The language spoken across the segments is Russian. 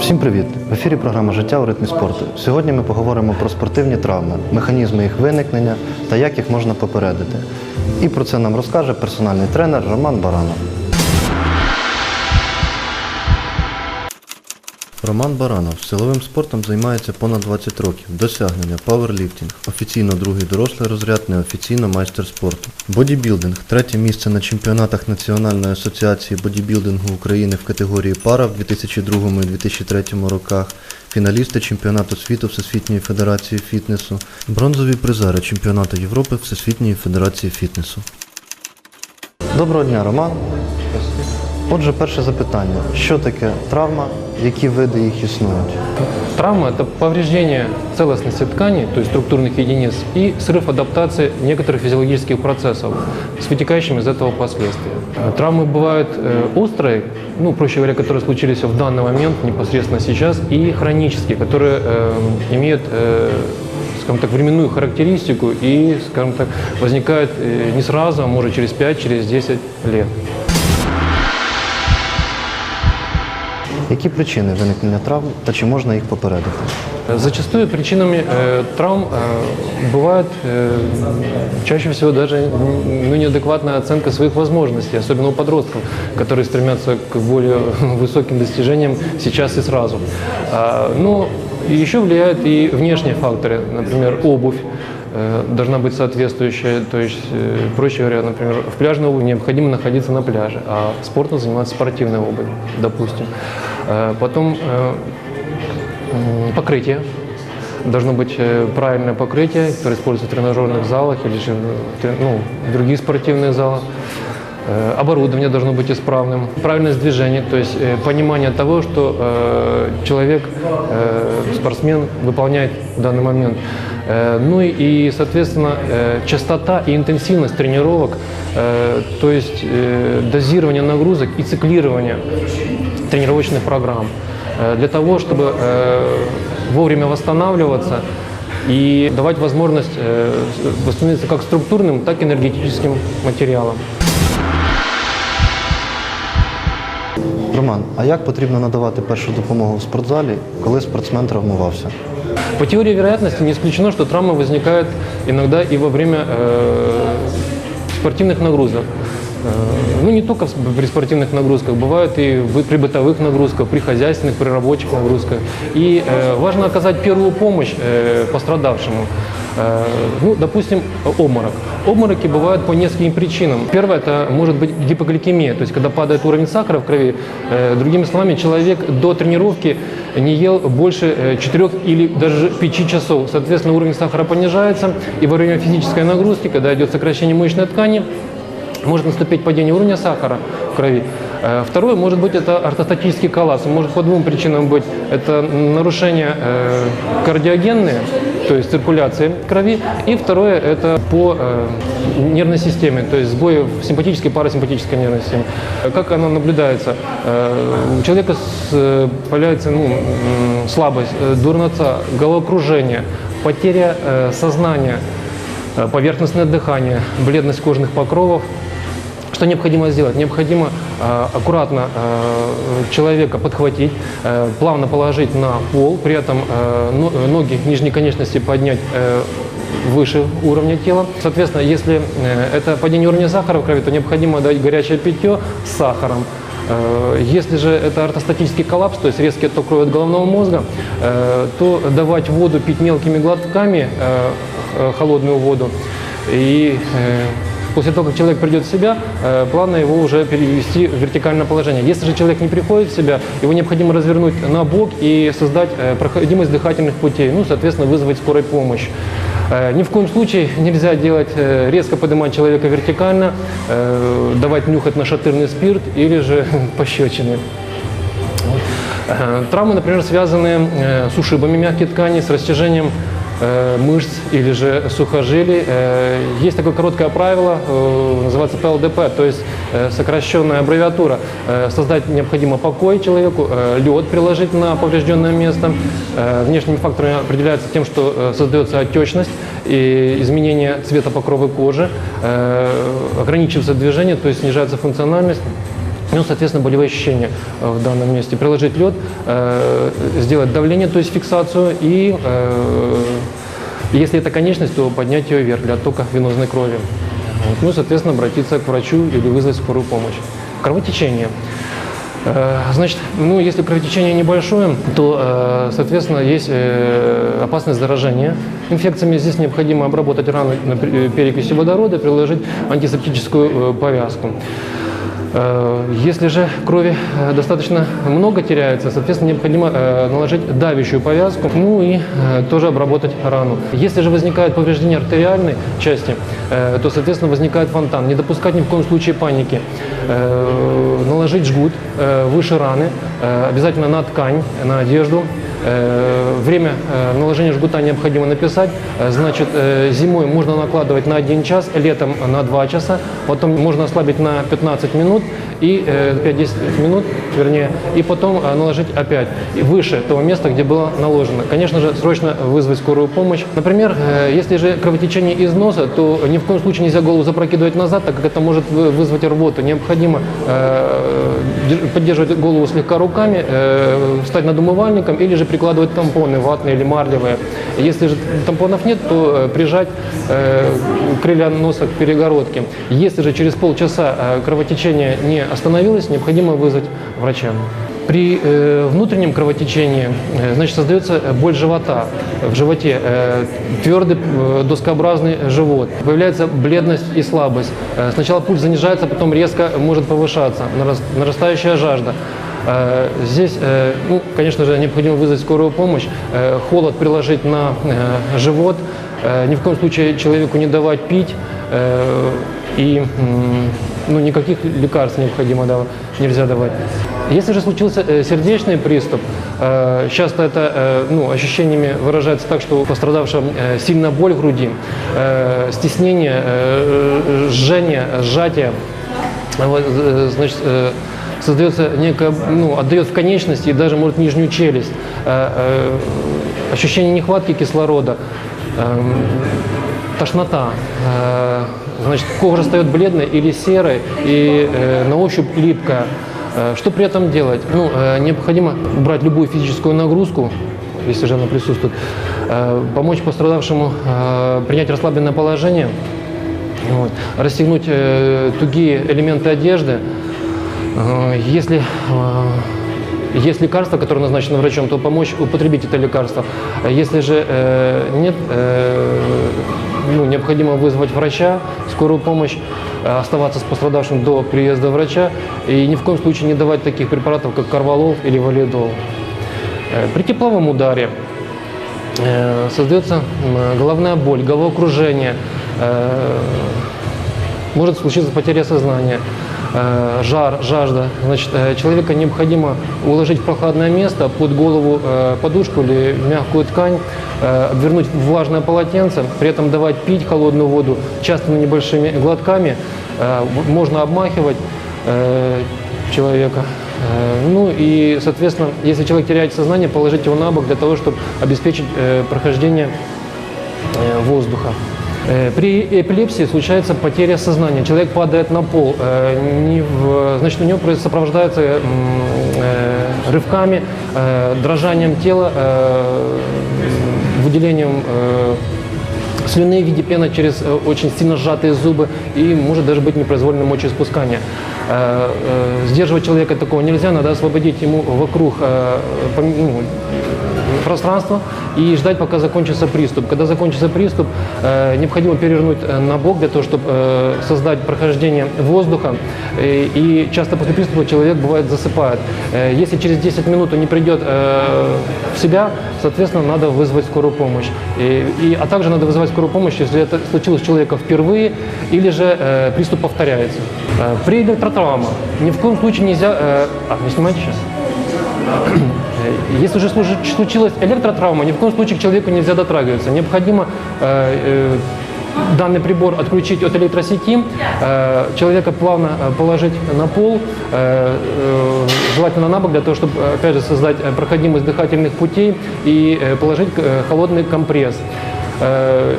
Всім привіт! В ефірі програма Життя у ритмі спорту. Сьогодні ми поговоримо про спортивні травми, механізми їх виникнення та як їх можна попередити. І про це нам розкаже персональний тренер Роман Баранов. Роман Баранов силовим спортом займається понад 20 років. Досягнення пауерліфтинг, офіційно другий дорослий розряд, неофіційно майстер спорту. Бодібілдинг третє місце на чемпіонатах Національної асоціації бодібілдингу України в категорії пара в 2002 і 2003 роках. Фіналісти чемпіонату світу Всесвітньої Федерації фітнесу, бронзові призери чемпіонату Європи Всесвітньої Федерації фітнесу. Доброго дня, Роман. Отже, перше запитання: що таке травма, які види їх існують? Травма – это повреждение целостности тканей, то есть структурных единиц, и срыв адаптации некоторых физиологических процессов с вытекающими из этого последствия. Э, Травмы бывают э, острые, ну, проще говоря, которые случились в данный момент, непосредственно сейчас, и хронические, которые э, имеют э, скажем так, временную характеристику и, скажем так, возникают э, не сразу, а может через 5, через 10 лет. Які причини виникнення травм та чи можна їх попередити? Зачастую причинами э, травм э, бывает э, чаще всего даже м, ну, неадекватная оценка своих возможностей, особенно у подростков, которые стремятся к более высоким достижениям сейчас и сразу. А, ну, и еще влияют и внешние факторы, например, обувь э, Должна быть соответствующая, то есть, э, проще говоря, например, в пляжной обуви необходимо находиться на пляже, а спортом заниматься спортивной обувью, допустим. Э, Потом э, Покрытие. Должно быть э, правильное покрытие, которое используется в тренажерных залах или же ну, в других спортивных залах. Э, Оборудование должно быть исправным. Правильность движения, то есть э, понимание того, что э, человек, э, спортсмен выполняет в данный момент. Э, Ну и, и, соответственно, э, частота и интенсивность тренировок, э, то есть э, дозирование нагрузок и циклирование тренировочных программ э, для того, чтобы э, вовремя восстанавливаться и давать возможность э, восстановиться как структурным, так и энергетическим материалом. Роман, а як потрібно надавати першу допомогу в спортзалі, коли спортсмен травмувався? По теории вероятности не исключено, что травма возникает иногда и во время э, спортивных нагрузок. Э, Ну, не только при спортивных нагрузках, бывают и при бытовых нагрузках, при хозяйственных, при рабочих нагрузках. И э, важно оказать первую помощь э, пострадавшему. Ну, допустим, обморок. Обмороки бывают по нескольким причинам. Первое, это может быть гипогликемия, то есть когда падает уровень сахара в крови. Другими словами, человек до тренировки не ел больше 4 или даже 5 часов. Соответственно, уровень сахара понижается, и во время физической нагрузки, когда идет сокращение мышечной ткани, может наступить падение уровня сахара в крови. Э, Второе, может быть, это ортостатический коллапс. Может по двум причинам быть. Это нарушение э, кардиогенные, то есть циркуляции крови. И второе, это по э, нервной системе, то есть сбои в симпатической парасимпатической нервной системе. Как оно наблюдается? У человека появляется ну, слабость, дурнота, головокружение, потеря сознания, поверхностное дыхание, бледность кожных покровов. Что необходимо сделать? Необходимо э, аккуратно э, человека подхватить, э, плавно положить на пол, при этом э, э, ноги нижней конечности поднять э, выше уровня тела. Соответственно, если э, это падение уровня сахара в крови, то необходимо дать горячее питье с сахаром. Э, Если же это ортостатический коллапс, то есть резкий отток крови от головного мозга, то давать воду пить мелкими глотками, холодную воду. И после того, как человек придет в себя, э, плавно его уже перевести в вертикальное положение. Если же человек не приходит в себя, его необходимо развернуть на бок и создать э, проходимость дыхательных путей, ну, соответственно, вызвать скорой помощь. Э, Ни в коем случае нельзя делать, резко поднимать человека вертикально, давать нюхать нашатырный спирт или же пощечины. Травмы, например, связаны с ушибами мягкой ткани, с растяжением мышц или же сухожилий. Э, Есть такое короткое правило, э, называется ПЛДП, то есть э, сокращенная аббревиатура. Э, Создать необходимо покой человеку, э, лед приложить на поврежденное место. Э, Внешними факторами определяется тем, что э, создается отечность и изменение цвета покровы кожи, э, ограничивается движение, то есть снижается функциональность. Ну, соответственно, болевые ощущения э, в данном месте. Приложить лед, э, сделать давление, то есть фиксацию, и э, если это конечность, то поднять ее вверх для оттока венозной крови. Вот. Ну, соответственно, обратиться к врачу или вызвать скорую помощь. Кровотечение. Значит, ну, если кровотечение небольшое, то, соответственно, есть опасность заражения инфекциями. Здесь необходимо обработать рану на пер- перекиси водорода, приложить антисептическую повязку. Э, Если же крови э, достаточно много теряется, соответственно, необходимо э, наложить давящую повязку, ну и тоже обработать рану. Если же возникает повреждение артериальной части, то, соответственно, возникает фонтан. Не допускать ни в коем случае паники. Наложить жгут выше раны, обязательно на ткань, на одежду. Э, Время э, наложения жгута необходимо написать. Э, Значит, зимой можно накладывать на 1 час, летом на 2 часа, потом можно ослабить на 15 минут и э, 5-10 минут, вернее, и потом наложить опять выше того места, где было наложено. Конечно же, срочно вызвать скорую помощь. Например, если же кровотечение из носа, то ни в коем случае нельзя голову запрокидывать назад, так как это может вы- вызвать рвоту. Необходимо держ- поддерживать голову слегка руками, встать над умывальником или же прикладывать тампоны ватные или марлевые. Если же тампонов нет, то э, прижать э, крылья носа к перегородке. Если же через полчаса э, кровотечение не остановилось, необходимо вызвать врача. При внутреннем кровотечении значит, создается боль живота в животе, твердый доскообразный живот, появляется бледность и слабость. Сначала пульс занижается, потом резко может повышаться, нарас- нарастающая жажда. Э, Здесь, э, ну, конечно же, необходимо вызвать скорую помощь, э, холод приложить на живот, ни в коем случае человеку не давать пить и ну, никаких лекарств необходимо дава- нельзя давать. Если же случился сердечный приступ, часто это ну, ощущениями выражается так, что у пострадавшего сильная боль в груди, стеснение, жжение, сжатие, значит, создается некая, ну, отдает в конечности и даже может нижнюю челюсть, Э, э, ощущение нехватки кислорода, эм, тошнота, э, значит, кожа стает бледной или серой и э, на ощупь липкая. Э, Что при этом делать? Ну, э, необходимо убрать любую физическую нагрузку, если же она присутствует, э, помочь пострадавшему э, принять расслабленное положение, вот. Расстегнуть э, тугие элементы одежды. Э, если э, есть лекарство, которое назначено врачом, то помочь употребить это лекарство. Если же э, нет, ну, необходимо вызвать врача, скорую помощь, оставаться с пострадавшим до приезда врача и ни в коем случае не давать таких препаратов, как карвалол или валидол. При тепловом ударе создается головная боль, головокружение, может случиться потеря сознания, жар, жажда. Значит, э, человека необходимо уложить в прохладное место, под голову э, подушку или мягкую ткань, э, обвернуть влажное полотенце, при этом давать пить холодную воду частыми небольшими глотками. Э, Можно обмахивать э, человека. Э, Ну и, соответственно, если человек теряет сознание, положить его на бок для того, чтобы обеспечить э, прохождение э, воздуха. Э, При эпилепсии случается потеря сознания. Человек падает на пол. э, значит, у него сопровождается э, рывками, дрожанием тела, выделением слюны в виде пены через очень сильно сжатые зубы и может даже быть непроизвольное мочеиспускание. Сдерживать человека такого нельзя, надо освободить ему вокруг ну, пространство и ждать, пока закончится приступ. Когда закончится приступ, э, необходимо перевернуть э, на бок для того, чтобы э, создать прохождение воздуха. И часто после приступа человек бывает засыпает. Если через 10 минут он не придет в себя, соответственно, надо вызвать скорую помощь. И, а также надо вызывать скорую помощь, если это случилось у человека впервые или же приступ повторяется. При электротравмах ни в коем случае нельзя... а, не снимайте сейчас? Если уже случилась электротравма, ни в коем случае к человеку нельзя дотрагиваться. Необходимо э, э, данный прибор отключить от электросети, э, человека плавно э, положить на пол, э, э, желательно на бок, для того, чтобы, э, опять же, создать э, проходимость дыхательных путей и э, положить э, холодный компресс. Э,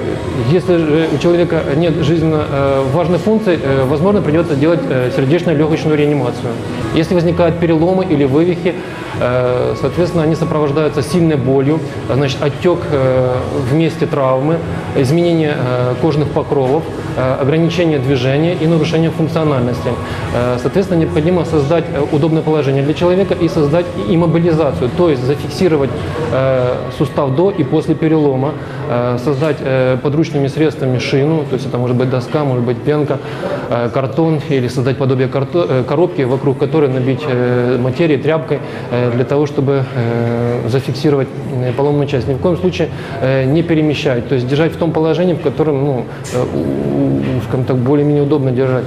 Если же у человека нет жизненно э, важных функций, э, возможно, придется делать э, сердечно-легочную реанимацию. Если возникают переломы или вывихи, э, соответственно, они сопровождаются сильной болью, значит, отек э, в месте травмы, изменение э, кожных покровов, ограничение движения и нарушение функциональности. Соответственно, необходимо создать удобное положение для человека и создать иммобилизацию, то есть зафиксировать сустав до и после перелома, создать подручными средствами шину, то есть это может быть доска, может быть пенка, картон или создать подобие коробки, вокруг которой набить э, материи тряпкой э, для того, чтобы э, зафиксировать поломанную часть. Ни в коем случае не перемещать, то есть держать в том положении, в котором, ну, скажем так, более-менее удобно держать.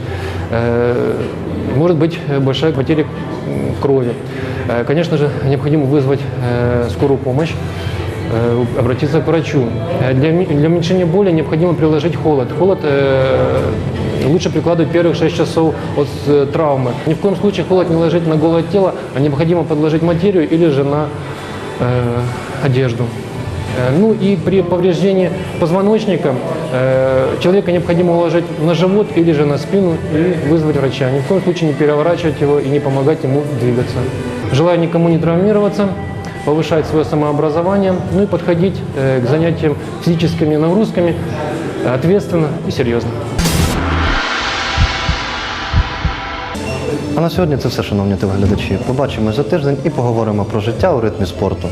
Может быть большая потеря крови. Конечно же, необходимо вызвать скорую помощь обратиться к врачу. Для, для уменьшения боли необходимо приложить холод. Холод лучше прикладывать первых 6 часов от э, травмы. Ни в коем случае холод не ложить на голое тело, а необходимо подложить материю или же на э, одежду. Э, Ну и при повреждении позвоночника э, человека необходимо уложить на живот или же на спину и вызвать врача. Ни в коем случае не переворачивать его и не помогать ему двигаться. Желаю никому не травмироваться, повышать свое самообразование, ну и подходить э, к занятиям физическими нагрузками ответственно и серьезно. А на сьогодні це все, шановні телеглядачі. Побачимось за тиждень і поговоримо про життя у ритмі спорту.